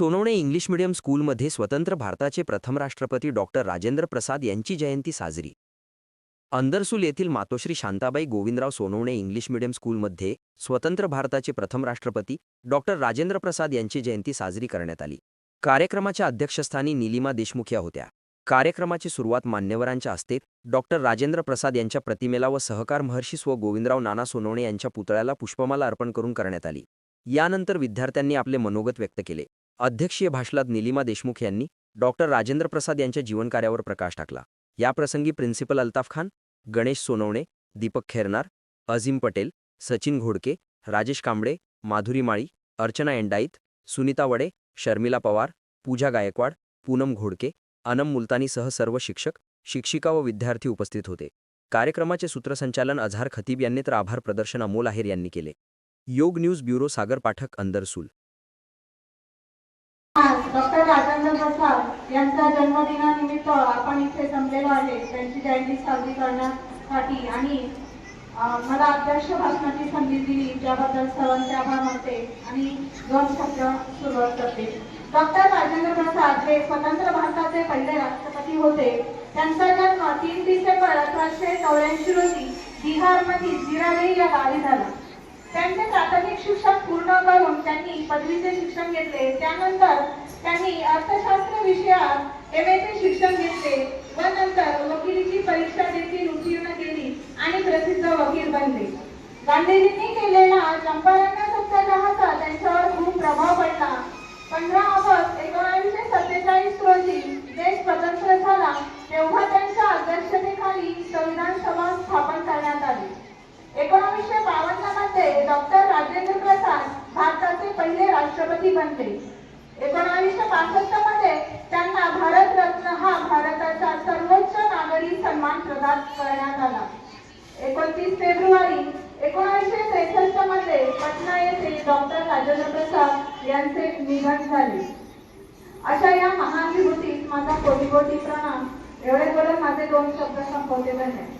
Sonawane English medium स्कूलमध्ये स्वतंत्र भारताचे प्रथम राष्ट्रपती डॉक्टर राजेंद्र प्रसाद यांची जयंती साजरी. अंदरसूल येथील मातोश्री शांताबाई गोविंदराव सोनवणे इंग्लिश मिडियम स्कूलमध्ये स्वतंत्र भारताचे प्रथम राष्ट्रपती डॉक्टर राजेंद्र प्रसाद यांची जयंती साजरी करण्यात आली. कार्यक्रमाच्या अध्यक्षस्थानी निलिमा देशमुख या होत्या. कार्यक्रमाची सुरुवात मान्यवरांच्या हस्ते डॉक्टर राजेंद्र प्रसाद यांच्या प्रतिमेला व सहकार महर्षी स्व गोविंदराव नाना सोनवणे यांच्या पुतळ्याला पुष्पमाला अर्पण करून करण्यात आली. यानंतर विद्यार्थ्यांनी आपले मनोगत व्यक्त केले. अध्यक्षीय भाषणात निलिमा देशमुख यांनी डॉक्टर राजेंद्र प्रसाद यांच्या जीवनकार्यावर प्रकाश टाकला. याप्रसंगी प्रिन्सिपल अल्ताफ खान गणेश सोनवणे दीपक खेरनार अझीम पटेल सचिन घोडके राजेश कांबळे माधुरी माळी अर्चना एंडाईत सुनीता वडे शर्मिला पवार पूजा गायकवाड पूनम घोडके अनम मुलतानीसह सर्व शिक्षक शिक्षिका व विद्यार्थी उपस्थित होते. कार्यक्रमाचे सूत्रसंचालन अझहार खतीब यांनी तर आभार प्रदर्शन अमोल आहेर यांनी केले. Yog news bureau Sagar Pathak Andarsul. Rajendra Prasad यांच्या जन्मदिनानिमित्त आपण इथे जमलेलो आहे. त्यांची जयंती साजरी करण्यासाठी आणि मला अध्यक्ष भाषणाची संधी दिली ज्याबद्दल सर्वांचे आभार मानते आणि दोन शब्द सुरुवात करते डॉक्टर राजेंद्र प्रसाद हे स्वतंत्र भारताचे पहिले राष्ट्रपती होते. त्यांचा जन्म तीन डिसेंबर अठराशे चौऱ्याऐंशी रोजी बिहारमधील जिरादेई या गावी झाला. त्यांचे प्राथमिक शिक्षण पूर्ण करून त्यांनी पदवीचे शिक्षण घेतले. त्यानंतर त्यांनी अर्थशास्त्र विषयात एम चे शिक्षण घेतले व नंतर वकिलीची परीक्षा देखील उत्तीर्ण केली आणि प्रसिद्ध वकील बनले. गांधीजींनी केलेला चंपारण सत्याग्रहाचा त्यांच्यावर खूप प्रभाव पडला. पंधरा ऑगस्ट एकोणावीसशे सत्तेचाळीस रोजी देश स्वतंत्र झाला तेव्हा त्यांच्या अध्यक्षतेखाली संविधान सभा स्थापन करण्यात आली. एकोणीसशे बावन्नमध्ये डॉक्टर राजेंद्र प्रसाद भारताचे पहिले राष्ट्रपती बनले. एकोणीसशे पासष्टमध्ये त्यांना भारतरत्न हा भारताचा सर्वोच्च नागरी सन्मान प्रदान करण्यात आला. एकोणतीस फेब्रुवारी एकोणीसशे त्रेसष्टमध्ये पटना येथे डॉक्टर राजेंद्र प्रसाद यांचे निधन झाले. अशा या महाविभूतीत माझा कोटी कोटी प्रणाम. एवढे बोलून माझे दोन शब्द संपवते. धन्यवाद.